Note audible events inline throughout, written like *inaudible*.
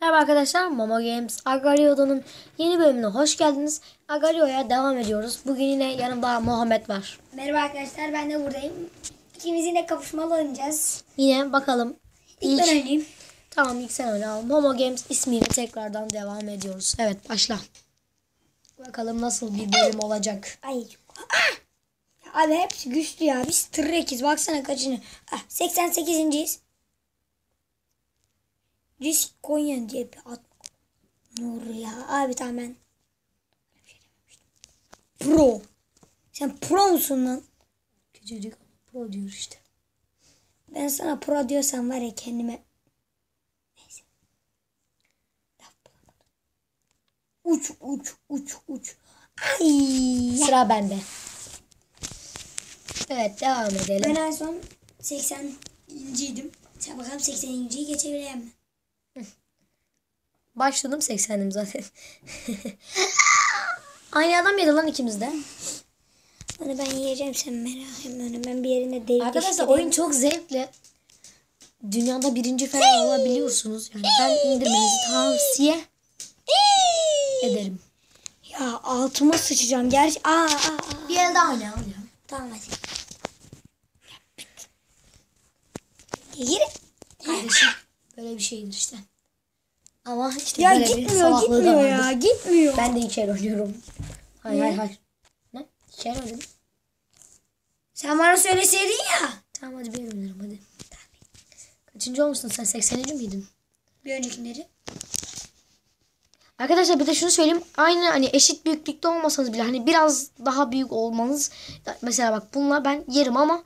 Merhaba arkadaşlar, Momo Games Agario'danın yeni bölümüne hoş geldiniz. Agario'ya devam ediyoruz. Bugün yine yanımda Muhammed var. Merhaba arkadaşlar ben de buradayım. İkimiz yine kapışmalı oynayacağız. Yine bakalım. İlk ben oynayayım. Tamam ilk sen oyna. Momo Games ismiyle tekrardan devam ediyoruz. Evet başla. Bakalım nasıl bir bölüm olacak. Ay. Ah! Abi hepsi güçlü ya. Biz tırrekiz. Baksana kaçını. Ah, 88.yiz. Risk Konya diye bir at. Nur ya. Abi tamam ben. Pro. Sen pro musun lan? Küçücük pro diyor işte. Ben sana pro diyorsam var ya kendime. Neyse. Uç uç uç uç. Ay. Sıra bende. Evet devam edelim. Ben en son 80.ydim. Sen bakalım 80.yi geçebileyim mi? Başladım 80'dim zaten. *laughs* Aynı adam yedi lan ikimiz de. Onu ben yiyeceğim sen merak etme onu. Ben bir yerinde delik Arkadaşlar oyun çok zevkli. Dünyada birinci falan olabiliyorsunuz. Yani ben indirmenizi tavsiye ederim. Ya altıma sıçacağım. Gerçi aa, aa, aa. Bir el daha oynayalım ya. Tamam hadi. Yürü. Kardeşim böyle bir şeydir işte. Ama işte Ya böyle bir gitmiyor salaklığı da gitmiyor vardır. ya gitmiyor. Ben de el oynuyorum. Hayır hayır hayır. Ne? El oynadım. Sen bana söyleseydin ya. Tamam hadi bir el oynarım hadi. Kaçıncı olmuşsun sen? 80. miydin? Bir öncekileri. Arkadaşlar bir de şunu söyleyeyim. Aynı hani eşit büyüklükte olmasanız bile hani biraz daha büyük olmanız mesela bak bununla ben yerim ama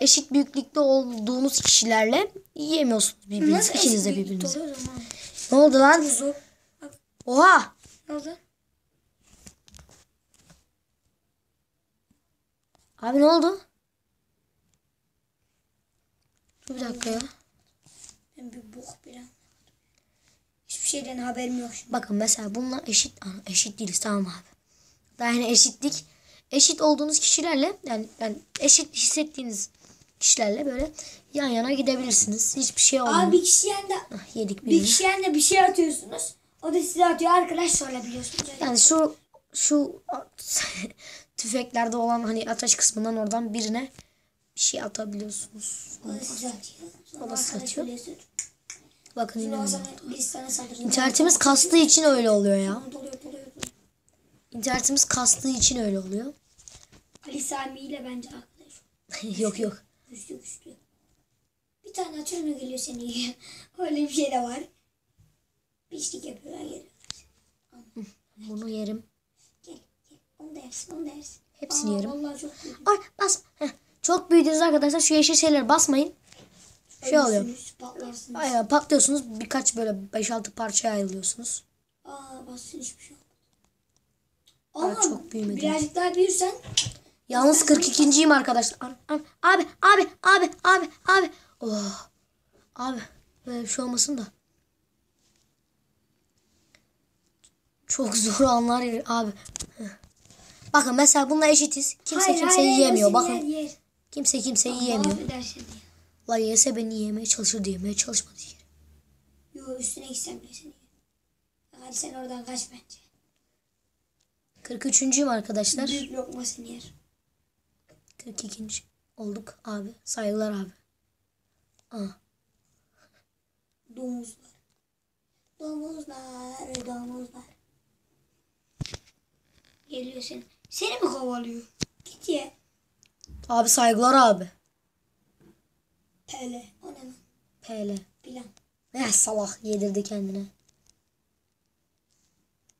eşit büyüklükte olduğunuz kişilerle yiyemiyorsunuz birbirinizi. İkiniz de eşit birbirinizi. büyüklükte oluyor o zaman? Ne oldu lan? Zor. Oha! Ne oldu? Abi ne oldu? Dur bir dakika ya. Ben bir bok bile. Hiçbir şeyden haberim yok şimdi. Bakın mesela bununla eşit eşit değiliz tamam abi. Daha yani eşitlik eşit olduğunuz kişilerle yani, yani eşit hissettiğiniz kişilerle böyle yan yana gidebilirsiniz. Hiçbir şey olmuyor. Abi bir kişiyen de Ah, yedik bir kişiyen de bir şey atıyorsunuz. O da size atıyor. Arkadaş sorabiliyorsunuz. Yani şu şu *laughs* tüfeklerde olan hani ateş kısmından oradan birine bir şey atabiliyorsunuz. O da size atıyor. Sonra O da size arkadaş atıyor. oluyorsun. Bakın yine. İnternetimiz kastığı için öyle oluyor ya. İnternetimiz kastığı için öyle oluyor. Ali Sami ile bence arkadaş. *laughs* yok yok. Güçlü güçlü. Bir tane atıyor geliyor seni. *laughs* Öyle bir şey de var. Pislik yapıyorlar geliyor. Bunu yerim. Gel gel. Onu da yersin onu da yersin. Hepsini Aa, yerim. Vallahi çok büyük. Ay bas. Heh. Çok büyüdünüz arkadaşlar. Şu yeşil şeylere basmayın. Şey oluyor. Patlarsınız. Aynen patlıyorsunuz. Birkaç böyle 5-6 parçaya ayrılıyorsunuz. Aa bassın hiçbir şey olmadı. Ama çok büyümedim. birazcık daha büyürsen Yalnız 42.yim arkadaşlar. Abi, abi, abi, abi, abi. Oh. Abi, böyle bir şey olmasın da. Çok zor anlar ya- abi. Bakın mesela bununla eşitiz. Kimse Hayır, kimseyi hayır, yiyemiyor. Bakın yer, yer. kimse kimseyi yiyemiyor. Affedersin diye. La yese beni yemeye çalışır diye yemeye çalışmadı. yere. Yo üstüne gitsem bile seni yer. Hadi sen oradan kaç bence. 43.yüm arkadaşlar. Büyük lokma seni yer. 42. olduk abi. Saygılar abi. Aa. Domuzlar. Domuzlar, domuzlar. Geliyor seni. Seni mi kovalıyor? Git ye. Abi saygılar abi. Pele. O ne lan? PL. Plan. Ne salak yedirdi kendine.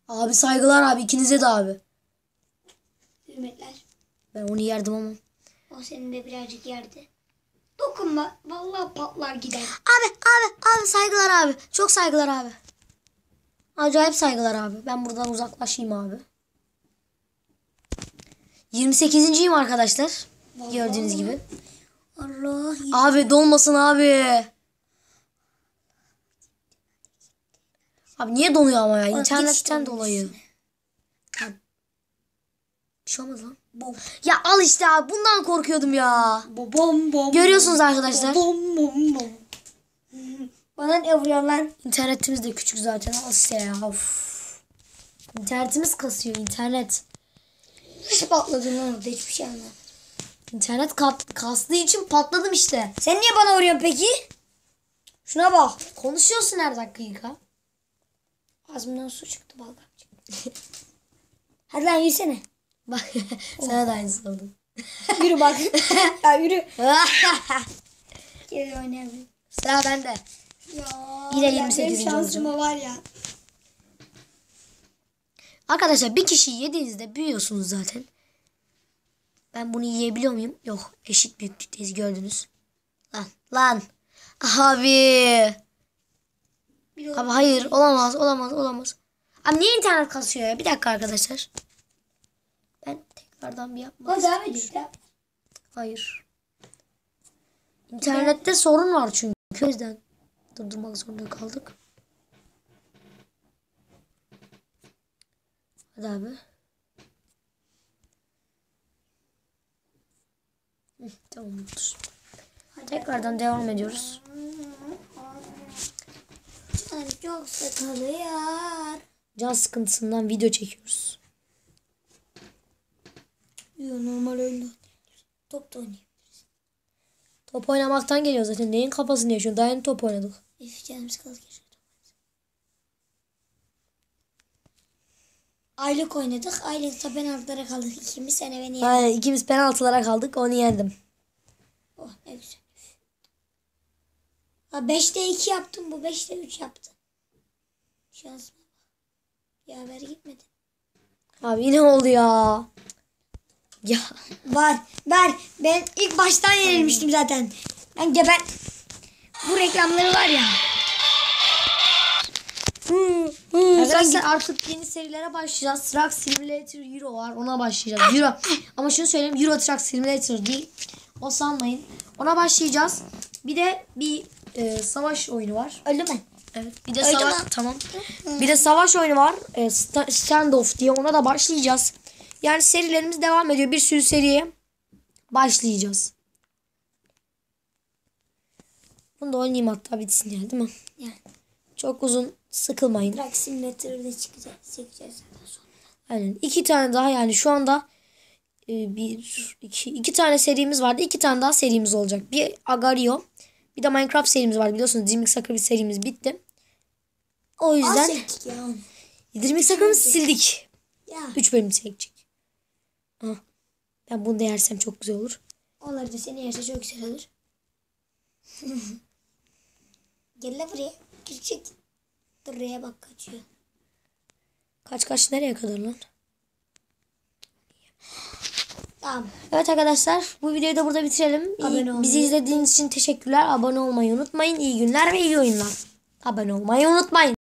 Abi saygılar abi ikinize de abi. Hürmetler. Ben onu yerdim ama. O senin de birazcık yerde. Dokunma. Vallahi patlar gider. Abi abi abi saygılar abi. Çok saygılar abi. Acayip saygılar abi. Ben buradan uzaklaşayım abi. 28.yim arkadaşlar. Gördüğünüz gibi. Allah. Abi donmasın abi. Abi niye donuyor ama ya? İnternetten dolayı. Abi, Bir şey olmaz lan. Bom. Ya al işte abi. Bundan korkuyordum ya. Bom bom. Görüyorsunuz arkadaşlar. Bom bom bom. Bana ne vuruyorsun lan? İnternetimiz de küçük zaten. Asya ya. Of. İnternetimiz kasıyor. internet. Nasıl patladın lan orada hiçbir şey anlamadım. İnternet kat, kastığı için patladım işte. Sen niye bana vuruyorsun peki? Şuna bak. Konuşuyorsun her dakika. Ağzımdan su çıktı çıktı. *laughs* Hadi lan yürüsene. Bak *laughs* sana da aynısı oldu. *laughs* Yürü bak. *laughs* ya yürü. Gel oynayalım. Sıra bende. Ya, Yine ya 28. benim şansıma var ya. Arkadaşlar bir kişiyi yediğinizde büyüyorsunuz zaten. Ben bunu yiyebiliyor muyum? Yok. Eşit büyüklükteyiz gördünüz. Lan. Lan. Abi. Abi hayır olamaz olamaz olamaz. Abi niye internet kasıyor ya? Bir dakika arkadaşlar. Tekrardan bir yapmak O devam ediyor. devam. Hayır. İnternette sorun var çünkü. O yüzden durdurmak zorunda kaldık. Hadi abi. Hı, tamam dur. Tekrardan devam ediyoruz. Çok sıkılıyor. Can sıkıntısından video çekiyoruz. Yo, normal öyle. Top da oynayayım. Top oynamaktan geliyor zaten. Neyin kafasını yaşıyorsun? Daha yeni top oynadık. Canım sıkıldı geçiyor. Aylık oynadık. Aylıkta penaltılara kaldık. İkimiz sene beni yendi. Aynen ikimiz penaltılara kaldık. Onu yendim. Oh ne güzel. Ha 5'te 2 yaptım bu 5'te 3 yaptı. Şansıma bak. Yaver gitmedi. Abi yine oldu ya. Ya. Var ver. Ben ilk baştan yenilmiştim zaten. Ben geber. Bu reklamları var ya. Arkadaşlar artık yeni serilere başlayacağız. Truck Simulator Euro var. Ona başlayacağız. Euro. Ama şunu söyleyeyim. Euro Truck Simulator değil. O sanmayın. Ona başlayacağız. Bir de bir e, savaş oyunu var. Öldü mü? Evet. Bir de Öyle savaş mi? tamam. Bir de savaş oyunu var. E, Sta- Standoff diye ona da başlayacağız. Yani serilerimiz devam ediyor. Bir sürü seriye başlayacağız. Bunu da oynayayım hatta bitsin yani değil mi? Yani. Çok uzun sıkılmayın. Truck Simulator'da çıkacak. Çekeceğiz zaten sonra. Aynen. İki tane daha yani şu anda e, bir, iki, iki tane serimiz vardı. İki tane daha serimiz olacak. Bir Agario. Bir de Minecraft serimiz vardı. Biliyorsunuz Dreaming Sakır bir serimiz bitti. O yüzden. Dreaming Sakır'ımızı sildik. Ya. Üç bölüm çekecek. Ah, ben bunu da yersem çok güzel olur. Onlar da seni yerse çok güzel olur. *laughs* Gel lan buraya. Küçük. Buraya bak kaçıyor. Kaç kaç nereye kadar lan? Tamam. Evet arkadaşlar bu videoyu da burada bitirelim. İyi- Bizi izlediğiniz için teşekkürler. Abone olmayı unutmayın. İyi günler ve iyi oyunlar. Abone olmayı unutmayın.